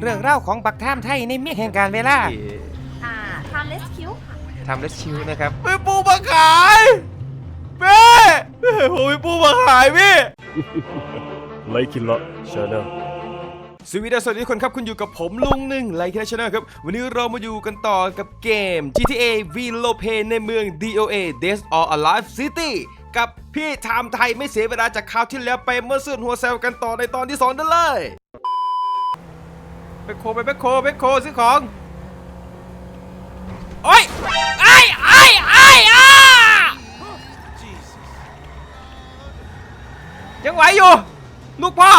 เรื่องเล่าวของบักท่ามไทยในเมียแห่งการเวลาอ่าทำเลสคิวค่ะทำเลสชิวนะครับไปปูมาขายเป้ผมไปปูมาขายพี่ไลคิละชาแนลสวัสดีสวัสดีทุกคนครับ คุณอยู่กับผมลุงหนึ่งไลค์แคชแนลครับ วันนี้เรามาอยู่กันต่อกับเกม GTA V l o p e ในเมือง DOA Death or Alive City กับพี่ไทม์ไทยไม่เสียเวลาจากคราวที่แล้วไปเมื่อซื่นหัวแซวกันต่อในตอนที่2ได้เลย ไปโคไปไปโคไปโคซื้อของโอ้ยไอ้ไอ้ไอ้อ้ายังไหวอยู่ ลูกพ่อ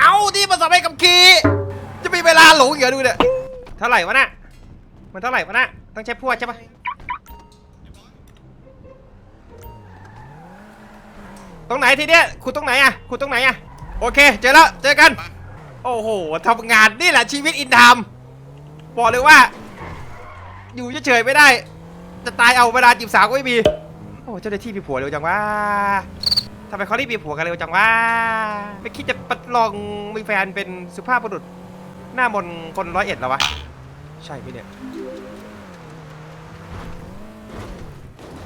เอาที่มาสอบไปกับขี่จะมีเวลาหลงเหรอดูเนี่ยเท่าไหร่วะน่ะมันเท่าไหร่วะน่ะต้องใช้พวดใช่ปะตรงไหนทีเนี้ยคุณตรงไหนอะคุณตรงไหนอะ โอเค เจอแล้ว เจอกัน โอ้โหทำงานนี่แหละชีวิตอินทามบอกเลยว่า อยู่เฉยๆไม่ได้ จะตายเอาเวลาจีบสาวก็ไม่มี โอ้เจ้าหน้าที่มีผัวเร็วจังวะทำไมเขารีบมีผัวกันเร็วจังวะไม่คิดจะปัดลองมีแฟนเป็นสุภาพบุรุษ หน้ามนคนร้อยเอ็ดแล้ววะ ใช่ไหมเนี่ย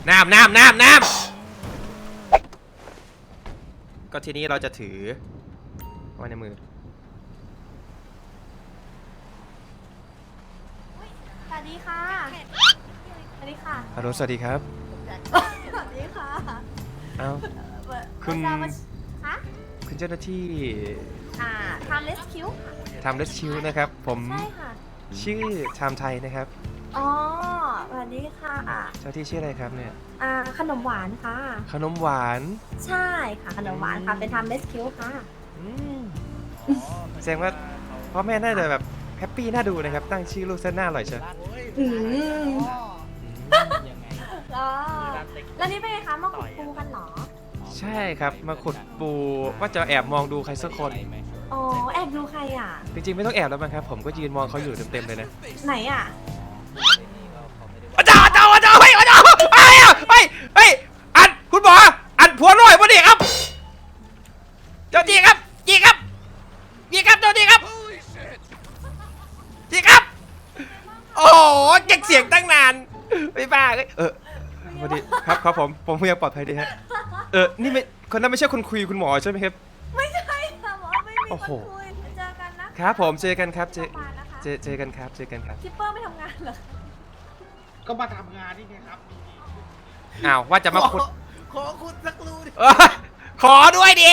น้ำน้ำน้ำน้ำก็ทีนี้เราจะถือ ไว้ในมือ สวัสดีค่ะ สวัสดีค่ะ ฮัลโหลสวัสดีครับ สวัสดีค่ะเอ้าเอ่อคุณ ไม่ทราบว่าฮะคุณเจ้าหน้าที่อ่าทำเลสคิวค่ะทำเลสชิวนะครับ ผมใช่ค่ะ ชื่อชามไทยนะครับ อ๋อ สวัสดีค่ะ เจ้าที่ชื่ออะไรครับเนี่ย อ่า ขนมหวานค่ะ ขนมหวาน ใช่ค่ะ ขนมหวานค่ะ เป็นทำเลสคิวค่ะ อืม แสดงว่าพ่อแม่น่าจะแบบแฮปปี้น่าดูนะครับ ตั้งชื่อลูกเส้นหน้าอร่อยเชียวอืมอ๋อแล้วนี่เป็นไงคะมาขุดปูกันเหรอ ใช่ครับมาขุดปูว่าจะแอบมองดูใครสักคน อ๋อ แอบดูใครอะ จริงๆไม่ต้องแอบแล้วมั้งครับ ผมก็ยืนมองเขาอยู่เต็มๆเลยนะ ไหนอะ อาจารย์อาจารย์อาจารย์เฮ้ยอาจารย์เฮ้ยเฮ้ยเฮ้ยอันคุณหมออันผัวน้อยพอดีครับ เจ้าจีครับจีครับจีครับเจ้าจีครับจีครับ โอ้โห เก็บเสียงตั้งนานไม่บ้าเลยเออพอดีครับครับผมผมยังปลอดภัยดีฮะเออนี่ไม่คนนั้นไม่ใช่คนคุยคุณหมอใช่ไหมครับ ไม่ใช่ค่ะหมอไม่มีโอ้คโห นคุยเจอกันนะคะครับ ผมเจอกันครับเจอปานนะคะเจอเจอกันครับเจอกันครับคิปเปอร์ไม่ทำงานเหรอก็มาทำงานนี่ไงครับอ้าวว่าจะมาขุด ขอคุณสักรูดิเออขอด้วยดิ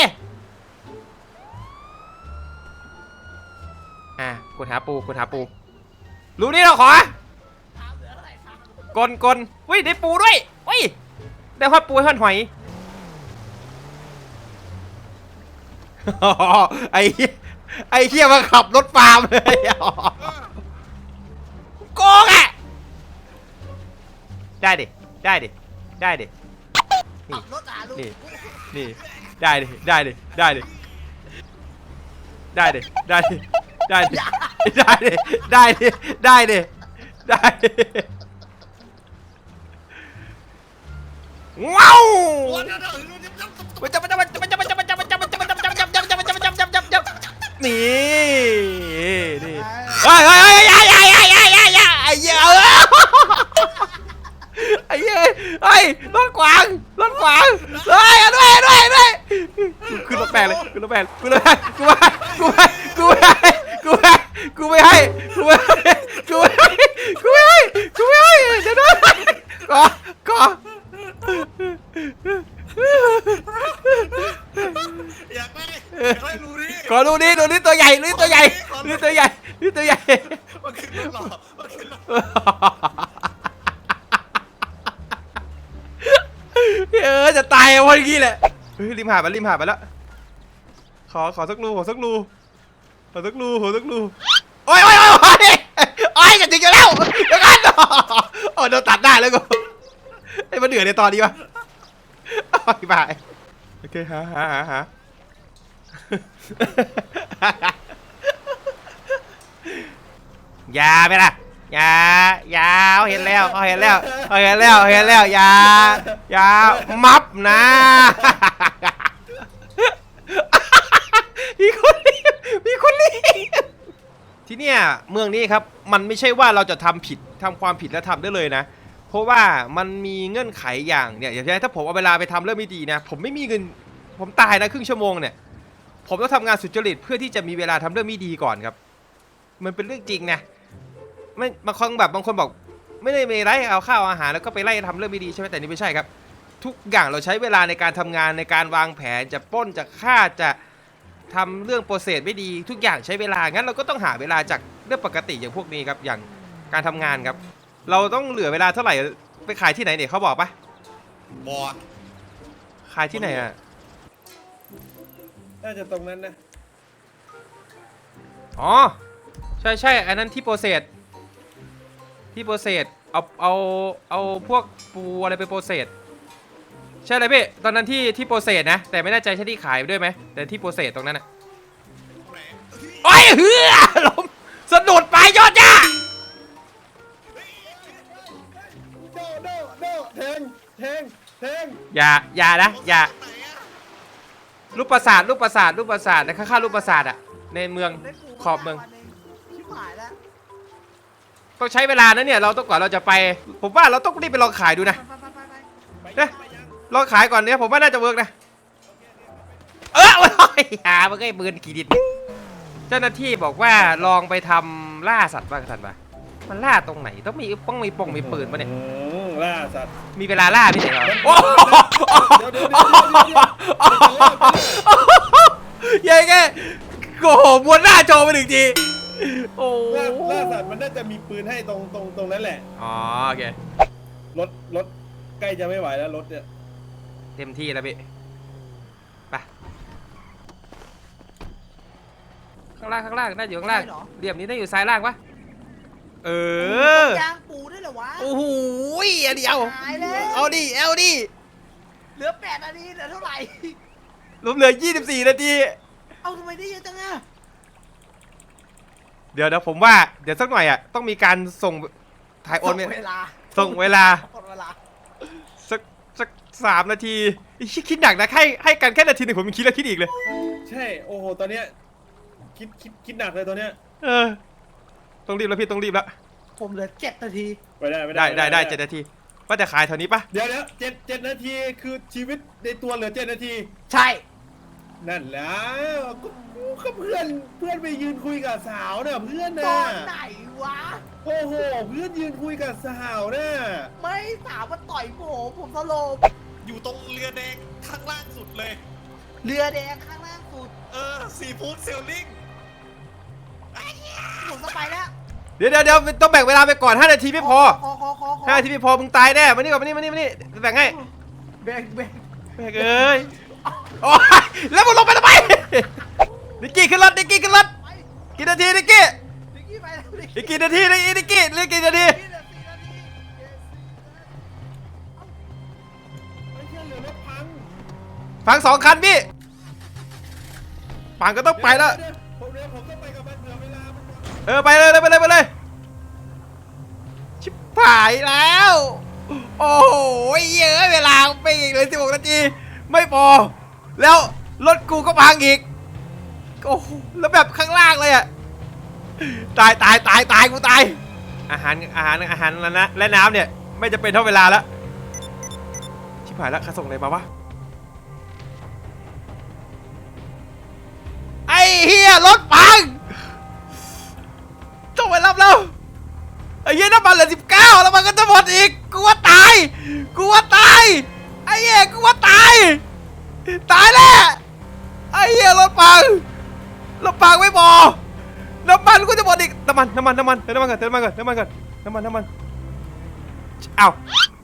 อะกดหาปูกดหาปู รู้นี่เราขอ กลกลเฮ้ยได้ปูด้วยเฮ้ยได้ฮอดปูให้ฮอดหอยไอ้เหี้ยไอ้เหี้ยมาขับรถฟาร์มเลยโกงอะได้ดิได้ดิได้ดินี่รถหาลูกนี่นี่ได้ดิได้ดิได้ดิได้ดิได้ดิได้ดิได้ดิได้ดิได้ดิได้ดิ ว้าวมันจะมันจะมันจะมันจะมันจะมันจะมันจะมันจะมันจะมันจะมันจะมันจะมันจะมันจะมันจะมันจะมันจะนี่นี่เฮ้ยเฮ้ยเฮ้ยอย่าอย่าอย่าอย่าอย่าอย่าไอ้เหี้ยไอ้เหี้ยเฮ้รถกวางรถกวางเฮ้ยด้วยด้วยด้วยขึ้นรถแปลเลยขึ้นรถแปลขึ้นรถแปลงกูไม่กูไม่กูไม่กูไม่ให้กูไม่ให้กูไม่ให้กูไม่ให้กูไม่ให้กูไม่ให้เดี๋ยวนะก่อก่อ อยากได้อยากได้รูนี่ ขอดูนี่ดูนี่ตัวใหญ่นี่ตัวใหญ่นี่ตัวใหญ่นี่ตัวใหญ่ มาขึ้นรถหล่อมาขึ้นรถ เออจะตายวันนี้แหละเฮ้ยริ มหาดไปริมหาดไปแล้วขอขอสักรูขอสักรูขอสักรูขอสักรูโอ้ยโอ้ยโอ้ยโอ้ยโอ้ยจะถึงอยู่แล้วเดี๋ยวกันโอ้โดนตัดได้แล้วกูไอ้มันเดือดในตอนนี้วะโอ้ยบายโอเคหาหาหาหาอย่าไปละอย่าอย่าเขาเห็นแล้วเขาเห็นแล้วเขาเห็นแล้วเขาเห็นแล้วอย่าอย่ามับนะ เมืองนี้ครับมันไม่ใช่ว่าเราจะทำผิดทำความผิดแล้วทำได้เลยนะ เพราะว่ามันมีเงื่อนไขอย่างเนี่ยอย่างเช่นถ้าผมเอาเวลาไปทำเรื่องไม่ดีนะ ผมไม่มีเงินผมตายนะครึ่งชั่วโมงเนี่ย ผมต้องทำงานสุจริตเพื่อที่จะมีเวลาทำเรื่องไม่ดีก่อนครับ มันเป็นเรื่องจริงนะไม่บางคนแบบบางคนบอก ไม่ได้มีไรเอาข้าวอาหารแล้วก็ไปไล่ทำเรื่องไม่ดีใช่ไหมแต่นี่ไม่ใช่ครับ ทุกอย่างเราใช้เวลาในการทำงานในการวางแผนจะป้นจะฆ่าจะ ทำเรื่องโปรเซสไม่ดีทุกอย่างใช้เวลา งั้นเราก็ต้องหาเวลาจากเรื่องปกติอย่างพวกนี้ครับ อย่างการทำงานครับ เราต้องเหลือเวลาเท่าไหร่ไปขายที่ไหนเนี่ยเขาบอกปะบอดขายที่ไหนอะ น่าจะตรงนั้นนะ อ๋อ ใช่ใช่อันนั้นที่โปรเซสที่โปรเซสเอาเอาเอาพวกปูอะไรไปโปรเซส ใช่เลยพี่ตอนนั้นที่ที่โปรเซสนะแต่ไม่แน่ใจใช่ที่ขายด้วยไหมแต่ที่โปรเซสตรงนั้นอะตรงไหนโอ้ยเฮือล้มสะดุดไปยอดจ้าโดโดโดแทงแทงแทงอย่าอย่านะอย่าตรงไหนอะรูปปราสาทรูปปราสาทรูปปราสาทนะข้างๆรูปปราสาทอะในเมืองขอบเมืองชิบหายแล้วต้องใช้เวลานะเนี่ยเราต้องก่อนเราจะไป ผมว่าเราต้องรีบไปลองขายดูนะไปไปไปไป ไปเอ๊ะไปยังลองขายก่อนเนี่ยผมว่าน่าจะเวิร์กนะ เออโอ้ยหามันก็ไอ้ปืนกี่ดิดเจ้าหน้าที่บอกว่าลองไปทำล่าสัตว์บ้างทันปะมันล่าตรงไหนต้องมีต้องมีปงมีปืนปะเนี่ย อืมล่าสัตว์ มีเวลาล่าพี่เด็กเหรอโอ้เดี๋ยวเดี๋ยวเดี๋ยวเดี๋ยวเดี๋ยวเดี๋ยวยังไงโอ้โหมวนหน้าโจไปหนึ่งที โอ้ล่าล่าสัตว์มันน่าจะมีปืนให้ตรงตรงตรงนั้นแหละ อ๋อโอเค รถรถใกล้จะไม่ไหวแล้วรถเนี่ย เต็มที่แล้วพี่ไปข้างล่างข้างล่างน่าอยู่ข้างล่างเหลี่ยมนี้น่าอยู่ซ้ายล่างปะเออ ยางปูด้วยเหรอวะโอ้โหอันเดียวหายแล้วเอาดิเอาดิเหลือแปดนาทีเหลือเท่าไหร่รวมเหลือ 24 นาที เอาทำไมได้เยอะจังอะเดี๋ยวเดี๋ยวผมว่า เดี๋ยวสักหน่อยอะ ต้องมีการส่งถ่ายโอนส่งไปเวลาส่งเวลาหมดเวลาสัก สักสามนาทีไอ้เหี้ยคิดหนักนะให้ให้กันแค่นาทีหนึ่งผมยังคิดแล้วคิดอีกเลย ใช่ โอ้โห ตอนเนี้ยคิดคิดคิดหนักเลยตอนเนี้ยเออ ต้องรีบแล้วพี่ต้องรีบแล้วผมเหลือเจ็ดนาที ไปได้ไปได้ได้ได้เจ็ดนาทีว่าจะขายเท่านี้ปะเดี๋ยวเดี๋ยวเจ็ดเจ็ดนาทีคือชีวิตในตัวเหลือเจ็ดนาที ใช่ นั่นแหล้วก็กูกับเพื่อนเพื่อนไปยืนคุยกับสาวเนี่ยเพื่อนตน่ะอนไหนวะ โอ้โห เพื่อนยืนคุยกับสาวเนี่ยไม่สาวมาต่อยผม ผมสโลบ อยู่ตรงเรือแดงข้างล่างสุดเลย เรือแดงข้างล่างสุดเออซีฟู้ดเซลลิงผมจะไปแล้วเดี๋ยวเดี๋ยวเดี๋ยวต้องแบ่งเวลาไปก่อน 5 นาทีไม่พอขอขอขอขอ5นาทีไม่พอมึงตายแน่มานี่ก่อนมานี่มานี่มานี่แบ่งให้แบ่งแบ่งแม่งเอ้ยโอ้ยแล้วมึงลงไปทำไมนิกกี้ขึ้นรถนิกกี้ขึ้นรถไปกี่นาทีนิกกี้นิกกี้ไปแล้วนิกอีกี้กกี่นาทีนิกกี้นิกกี้เหลือกี่นาทีเหลือสี่นาที ฟังสองคันพี่ปังก็ต้องไปแล้วเดี๋ยผมเดี๋ยวผมต้องไปกับมันเผื่อเวลามันหมดเออไปเลยเลยไปเลยไปเลย ชิบหายแล้ว โอ้โหเยอะเวลาไปอีกเลยสิบหกนาที ไม่พอ แล้วรถกูก็พังอีก โอ้โหแล้วแบบข้างล่างเลยอะตายตายตายตายกูตาย อาหารอาหารอาหารและนะและน้ำเนี่ย ไม่จะเป็นเท่าเวลาแล้ว ชิบหายแล้วข้าส่งอะไรมาวะ ไอ้เฮียรถพังต้องไปรับแล้วไอ้เหี้ยน้ำมันเหลือสิบเก้าแล้วมันก็จะหมดอีกกูว่าตายกูว่าตายไอ้เหี้ยกูว่าตายตายแน่ไอ้เหี้ยรถปังรถปังไม่พอน้ำมันกูจะหมดอีกน้ำมันน้ำมันน้ำมันเติมน้ำมันก่อนเติมน้ำมันก่อนเติมน้ำมันก่อนน้ำมันน้ำมันเอ้า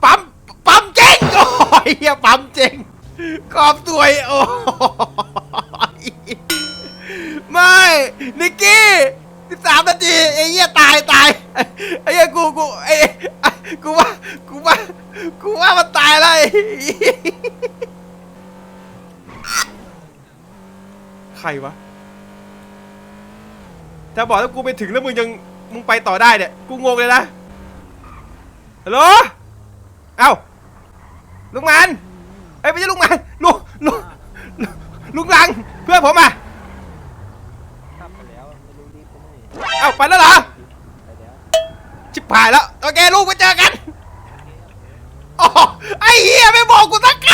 ปั๊มปั๊มเจ๊งโอ้ยเหี้ยปั๊มเจ๊งกอบตัวยโอ้ ไม่นิกกี้สิบสามนาทีไอ้เหี้ยตายตายไอ้เหี้ยกูกูไอ้ไอ้กูว่ากูว่ากูว่ามันตายแล้วไอ้ใครวะถ้าบอกแล้วกูไปถึงแล้วมึงยังมึงไปต่อได้เนี่ยกูงงเลยนะฮัลโหลเอ้าลุงมันเอ้ยไม่ใช่ลุงมันลุงลุงลุงลังเพื่อนผมอะ เอ้า ไปแล้วเหรอชิบหายแล้วโอเคลูกไปเจอกันโอ้ไอ้เหี้ยไม่บอกกูสักค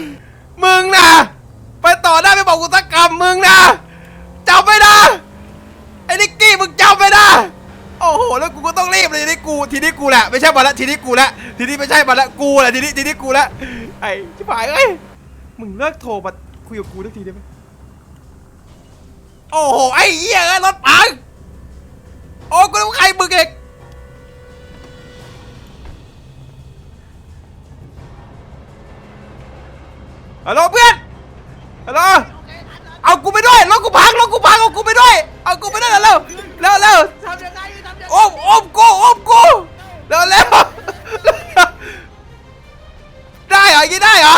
ำมึงนะไปต่อได้ไม่บอกกูสักคำมึงนะจำไม่ได้ไอ้นิกกี้มึงจำไม่ได้โอ้โหแล้วกูก็ต้องรีบเลยทีนี้กูทีนี้กูแหละไม่ใช่บอลละทีนี้กูละทีนี้ไม่ใช่บอลละกูแหละทีนี้ทีนี้กูละไอ้ชิบหายเอ้ยมึงเลิกโทรมาคุยกับกูทักทีได้ไหมโอ้โหไอ้เหี้ยเอ้ยรถพัง โอ้กูต้องใครมึงเองฮัลโหลเพื่อนฮัลโหลเอากูไปด้วยรถกูพังรถกูพังเอากูไปด้วยเอากูไปด้วยเร็วเร็วเร็วทำยังไงทำยังไงโอมโอมกูโอมกูเร็วเร็วได้เหรออย่างนี้ได้เหรอ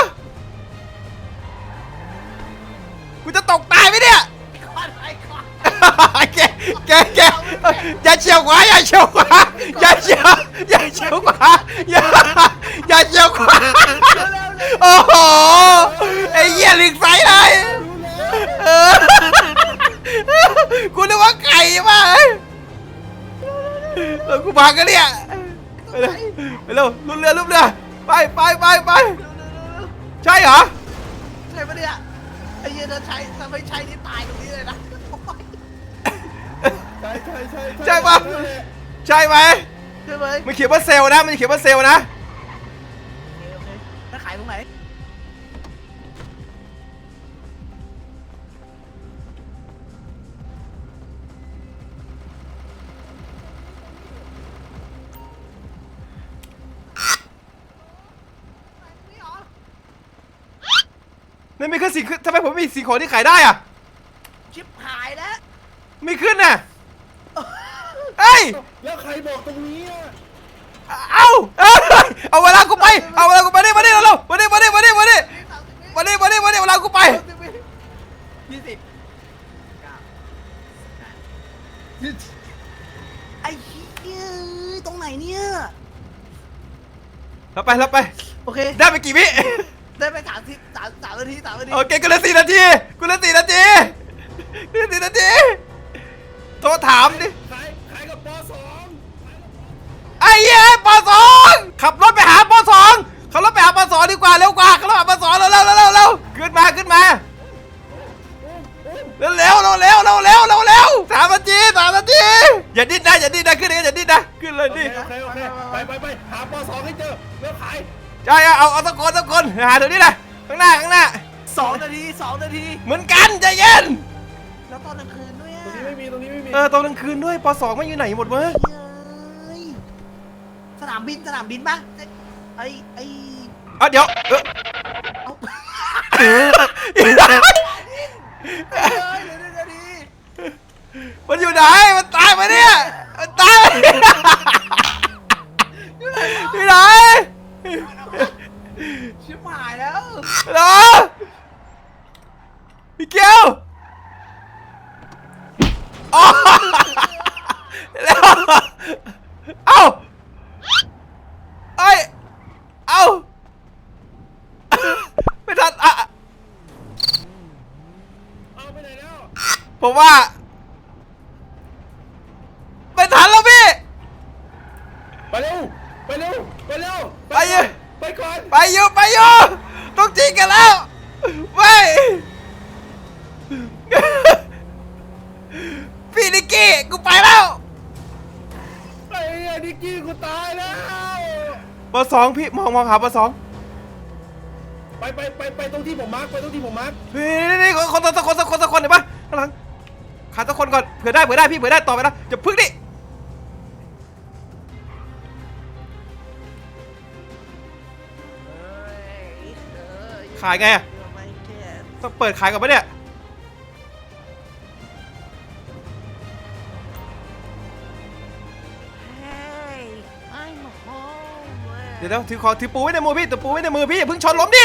ร็วลุกเรือลุกเรือไปไปไปไปใช่เหรอใช่ปะเนี่ยไอ้เหี้ยจะใช้ทำไม่ใช้นี่ตายตรงนี้เลยนะใช่ใช่ใช่ใช่ปะใช่ไหมใช่ไหมมันเขียนว่าเซลล์นะมันเขียนว่าเซลล์นะ โอเคโอเคถ้าขายตรงไหน นั่นไม่ขึ้นสีขึ้นทำไมผมมีสีของที่ขายได้อะชิบหายแล้ว ไม่ขึ้นน่ะเอ้ยแล้วใครบอกตรงนี้อะเอาเอาเอาเวลากูไปเอาเวลากูไปดิมาดิเร็วๆมาดิมาดิมาดิมาดิมาดิมาดิมาดิเวลากูไปยี่สิบเก้าไอ้เหี้ยตรงไหนเนี่ยเราไปเราไปโอเค ได้ไปกี่วิ ได้ไปสามสิบสามสามนาทีสามนาทีโอเคกูเหลือสี่นาทีกูเหลือสี่นาทีกูเหลือสี่นาทีโทรถามดิขายขายกับปสองไอ้เหี้ยปสองขับรถไปหาปสองขับรถไปหาปสองดีกว่าเร็วกว่าขับรถไปหาปสองเร็วเร็วเร็วเร็วเร็วขึ้นมาขึ้นมาเร็วเร็วเร็วเร็วเร็วเร็วเร็วเร็วสามนาทีสามนาทีอย่าดิ้นนะอย่าดิ้นนะขึ้นเลยอย่าดิ้นนะขึ้นเลยโอเคดิโอเคโอเคไปไปไปหาปสองให้เจอแล้วขาย ใช่เอาเอาตะโกนตะโกนหาเดี๋ยวนี้นะข้างหน้าข้างหน้า สองนาทีสองนาที เหมือนกันใจเย็น แล้วตอนกลางคืนด้วยตรงอะนี้ไม่มีตรงนี้ไม่มีเออตอนกลางคืนด้วยปสองไม่อยู่ไหนหมดวะเฮ้ยสนามบินสนามบินปะไอ้ไอ้เอาเดี๋ยวเออเอาเออเฮ้ยเดี๋ยวเดี๋ยวเดี๋ยวดีมันอยู่ไหนมันตายไปเนี่ยมันตายไปอยู่ไหน ชิบหายแล้ว เหรอพี่เกียวอ๋อแล้วเอ้าเอ้ยเอ้าไม่ทันอะ เอาไปไหนแล้ว ผมว่าไม่ทันแล้วพี่ ไปเร็ว ไปเร็ว ไปเร็ว ไปเร็วไปก่อน ไปอยู่ไปอยู่ต้องจริงกันแล้วไม่พี่นิกกี้กูไปแล้วไอ้เหี้ยนิกกี้กูตายแล้วเบอร์สองพี่มองมองหาเบอร์สองไปไปไปไปตรงที่ผมมาร์กไปตรงที่ผมมาร์กนี่นี่นี่คนสักคนสักคนสักคนเห็นปะข้างหลัง ขาสักคนก่อนเผื่อได้เผื่อได้พี่เผื่อได้ต่อไปนะอย่าพึ่งดิขายไงอะไม่แค่ต้องเปิดขายก่อนปะเนี่ย Hey I'm home เดี๋ยวเดี๋ยวถือของถือปูไว้ในมือพี่ถือปูไว้ในมือพี่อย่าเพิ่งชนล้มดิ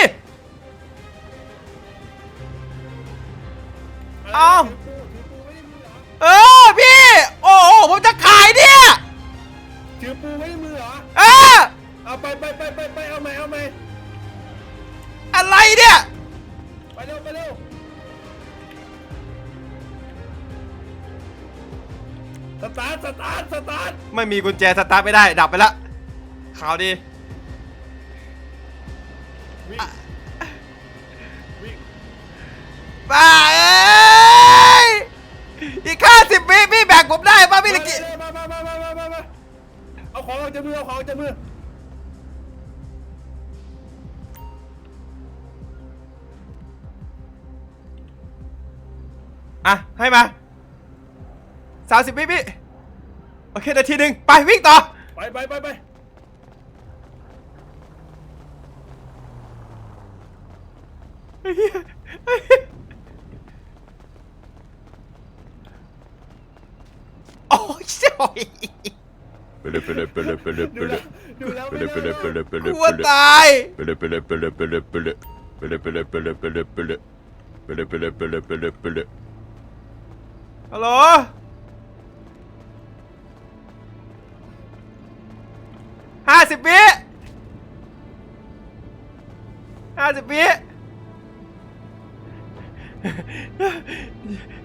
เอา ผมจะขายเนี่ยถือปูไว้ในมือเหรอ เออเอาไปไปไปไปไปเอาไหมเอาไหมอะไรเนี่ย ไปเร็วไปเร็วสตาร์ทสตาร์ทสตาร์ทไม่มีกุญแจสตาร์ทไม่ได้ดับไปละข่าวดี เอาของออกจากมืออะ ให้มาสามสิบวิพี่โอเคนาทีหนึ่งไป วิ่งต่อ ไปไปไปไปไอ้เหี้ยไอ้เหี้ยโอ้ยเจ้ย Pele pele pele pele ดูแล้วกลัวตาย ฮัลโหล ห้าสิบปีห้าสิบปี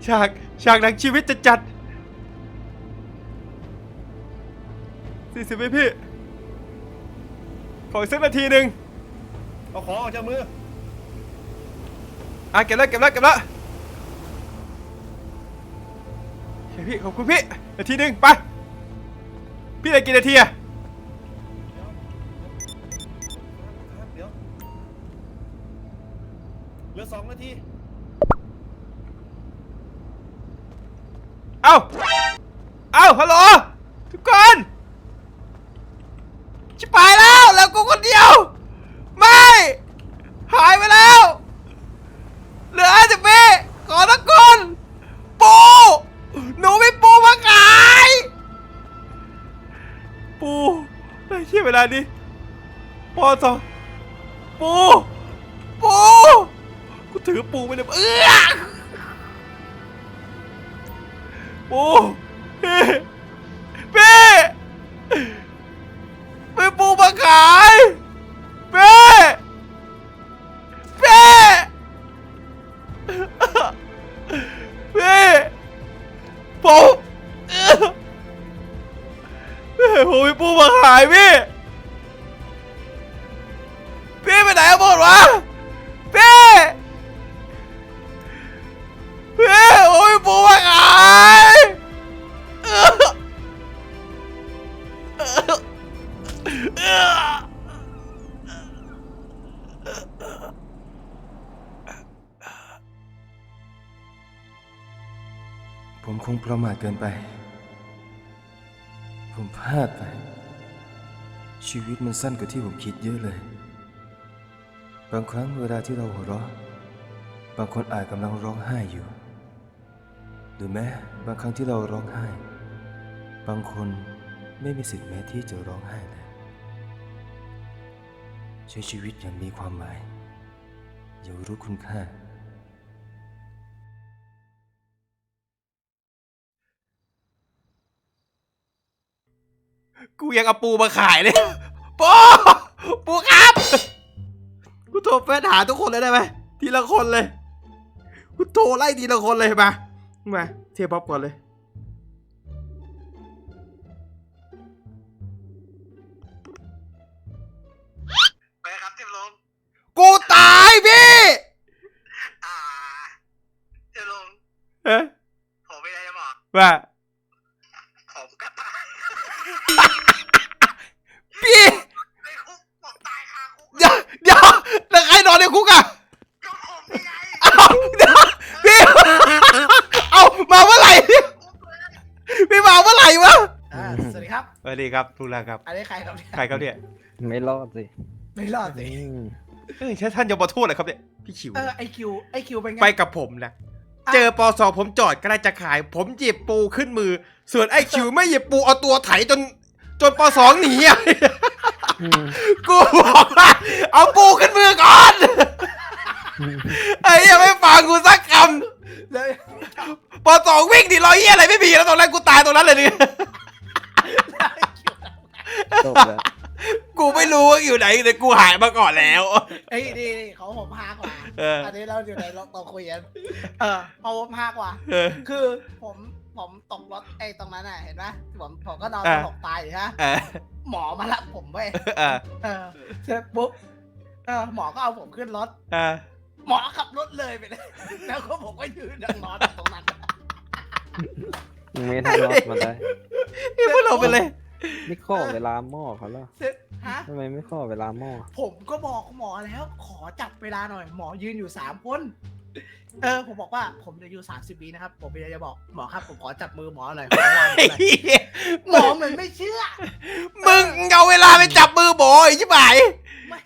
ฉาก ฉากหนังชีวิตจะจัด สี่สิบวิพี่ ขออีกสักนาทีหนึ่งเอาของออกจากมือ อะเก็บแล้วเก็บแล้วเก็บแล้วโอเคพี่ขอบคุณพี่นาทีหนึ่งไป พี่เหลือกี่นาทีอะเดี๋ยวเหลือสองนาที เอ้า เอ้าฮัลโหลทุกคน ชิบหายแล้วแล้วกูคนเดียว ไม่ หายไปแล้ว เหลือสิบปีขอตะกุนปูหนูไมีปูมาขาย ปูไอ้เชี่ยเวลานี้ปอสอปูปูกูถือปูไปเลยเอื้อโไปปูมายพี่ พี่ไปไหนกันหมดวะ พี่ พี่ผมไปปูมาขายผมคงประมาทเกินไป ผมพลาดไป ชีวิตมันสั้นกว่าที่ผมคิดเยอะเลย บางครั้งเวลาที่เราหัวเราะ บางคนอาจกำลังร้องไห้อยู่ หรือแม้บางครั้งที่เราร้องไห้ บางคนไม่มีสิทธิ์แม้ที่จะร้องไห้เลย ใช้ชีวิตอย่างมีความหมาย อย่ารู้คุณค่า กูยังเอาปูมาขายเลยปูปูครับ กูโทรเฟซหาทุกคนเลยได้ไหมทีละคนเลย กูโทรไล่ทีละคนเลยมามาเทียบป๊อปก่อนเลย ไปครับเทพลงกูตายพี่อ่าเทพลงเอ๊ะผมไม่ได้จะบอกว่า อนในคุกอะก็ผมนี่ไงเอ้าเดี๋ยวพี่เอามาเมื่อไหร่พี่มาเมื่อไหร่วะอ่าสวัสดีครับ สวัสดีครับทุกท่านครับ อันนี้ใครครับเนี่ยใครครับเนี่ยไม่รอดสิไม่รอดสิเฮ้ยท่านยมทูตเหรอครับเนี่ยพี่ชิว เออไอคิวไอคิวเป็นไง ไปกับผมนะ เจอปอสอผมจอดก็ได้จะขาย ผมหยิบปูขึ้นมือ ส่วนไอ้คิวไม่หยิบปูเอาตัวไถจน จนปอสองหนีอะ กูบอกว่าเอาปูขึ้นมือก่อน ไอ้เหี้ยังไม่ฟังกูสักคเลยำปอสองวิ่งดิรอยเหี้ยอะไรไม่มีแล้วตอนแรกกูตายตรงนั้นเลยเนี่ยไอคิวจบแล้วกูไม่รู้ว่าอยู่ไหนแต่กูหายมาก่อนแล้วไอ้ยนี่นี่เขาผมพากว่าเอออัอันนี้เราอยู่ในเราเราคุยกันเออเอาผมพากว่า เออ คือผมผมตกรถไอ้ตรงนั้นน่ะเห็นไหมผมผมก็นอนอ่า ตกตายอยู่ฮะ เออ หมอมารับผมเว้ยเออเออเสร็จปุ๊บเออหมอก็เอาผมขึ้นรถเออหมอขับรถเลยไปเลย แล้วก็ผมก็ยืนดังนอนอยู่ตรงนั้นไม่ทันรอดมาได้นี่พวกเราเป็นเลยนี่ข้อเวลาหม้อเขาแล้วเสร็จฮะ ทำไมไม่ข้อเวลาหม้อผมก็บอกหมอแล้วขอจับเวลาหน่อย หมอยืนอยู่สามคน เออผมบอกว่าผมจะอยู่สามสิบวินะครับ ผมเลยจะบอกหมอครับผมขอจับมือหมอหน่อยขอเวลาหน่อยหมอเหมือนไม่เชื่อ มึงเอาเวลาไปจับมือโบอยใช่ไหมไม่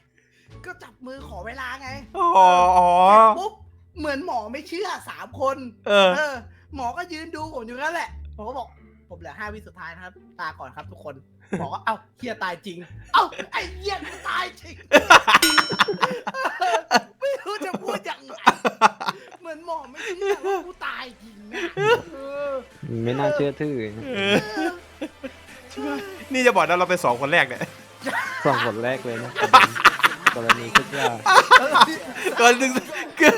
ก็จับมือขอเวลาไงอ๋ออ๋อ เสร็จปุ๊บเหมือนหมอไม่เชื่อสามคน เออ เออ หมอก็ยืนดูผมอยู่นั่นแหละผมก็บอกผมเหลือห้าวิสุดท้ายนะครับ ตาก่อนครับทุกคนหมอก็เอ้าเฮียตายจริง เอ้าไอ้เฮียกูตายจริง ไม่รู้จะพูดยังไงเห มือนหมอไม่เชื่อว่ากูตายจริงนะเออไม่น่าเชื่อถือนี่จะบอกนะเราเป็นสองคนแรกเนี่ยสองคนแรกเลยนะกรณีทุกอย่าง ก่อนหนึ่งคือ